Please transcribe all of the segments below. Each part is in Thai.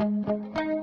เ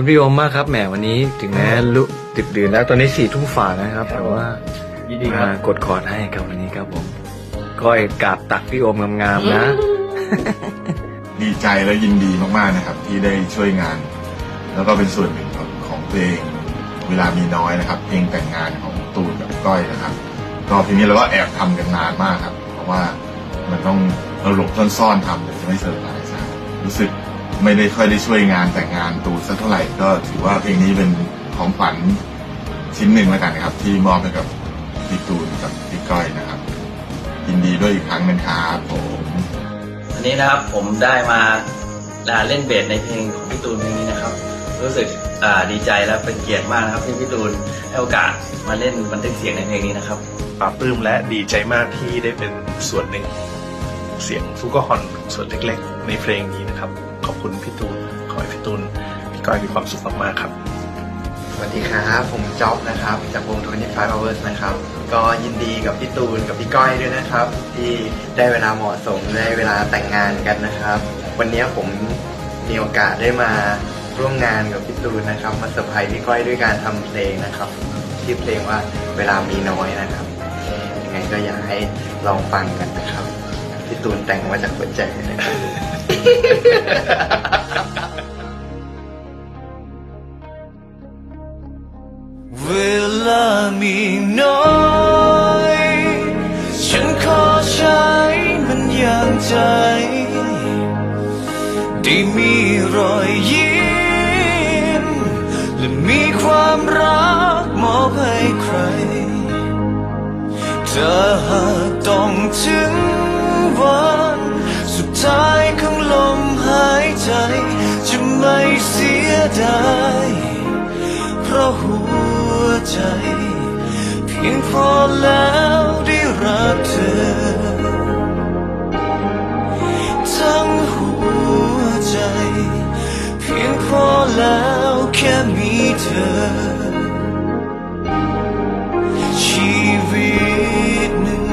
คุณพี่โอมมากครับแหมวันนี้ถึงแม้ลุดึกดื่นแล้วตอนนี้สี่ทุ่มฝ่านะครับ แต่ว่ายินดีครับ มากดคอร์ดให้ครับวันนี้ครับผมก้อยกราบตักพี่โอมงามๆนะ ดีใจและยินดีมากๆนะครับ ที่ได้ช่วยงาน แล้วก็เป็นส่วนหนึ่งของของเพลงเวลามีน้อยนะครับเพลงแต่งงานของตูนกับก้อยนะครับก็เพลงนี้เราก็แอบทำกันนานมากครับ เพราะว่ามันต้องเราหลบซ่อนๆทำแต่จะไม่เซอร์ไพรส์ครับรู้สึก ไม่ได้ค่อยได้ช่วยงานแต่งงานตูนสักเท่าไหร่ก็ถือว่าเพลงนี้เป็นของขวัญชิ้นหนึ่งแล้วกันนะครับ ที่มอบให้กับพี่ตูนกับพี่ก้อยนะครับยินดีด้วยอีกครั้งหนึงครับผมวันนี้นะครับผมได้มาอ่าเล่นเบสในเพลงของพี่ตูนเพลงนี้นะครับ รู้สึกอ่าดีใจและเป็นเกียรติมากนะครับที่พี่ตูนให้โอกาสมาเล่นบันทึกเสียงในเพลงนี้นะครับปลาบปลื้มและดีใจมากที่ได้เป็นส่วนหนึ่ง เสียงฟุกฮอนส่วนเล็กๆ ในเพลงนี้นะครับ ขอบคุณพี่ตูนขอให้พี่ตูนพี่ก้อยมีความสุขมากๆครับ สวัสดีครับผมจ๊อบนะครับจากวง25 hours นะครับ ก็ยินดีกับพี่ตูนกับพี่ก้อยด้วยนะครับ ที่ได้เวลาเหมาะสมได้เวลาแต่งงานกันนะครับ วันนี้ผมมีโอกาสได้มาร่วมงานกับพี่ตูนนะครับ มาเซอร์ไพรส์พี่ก้อยด้วยการทำเพลงนะครับที่อเพลงว่าเวลามีน้อยนะครับยังไงก็อยากให้ลองฟังกันนะครับพี่ตูนแต่งมาจากหัวใจนะครับ เวลามีน้อย ฉันขอใช้มันอย่างใจที่มีรอยยิ้ม และมีความรักมอบให้ใคร เธอหากต้องถึง สียดายเพราะหัวใจ เพียงพอแล้วได้รักเธอ ทั้งหัวใจ เพียงพอแล้วแค่มีเธอ ชีวิตหนึ่ง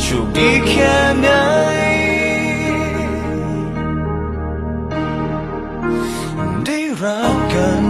โชคดีแค่ไหน รักกัน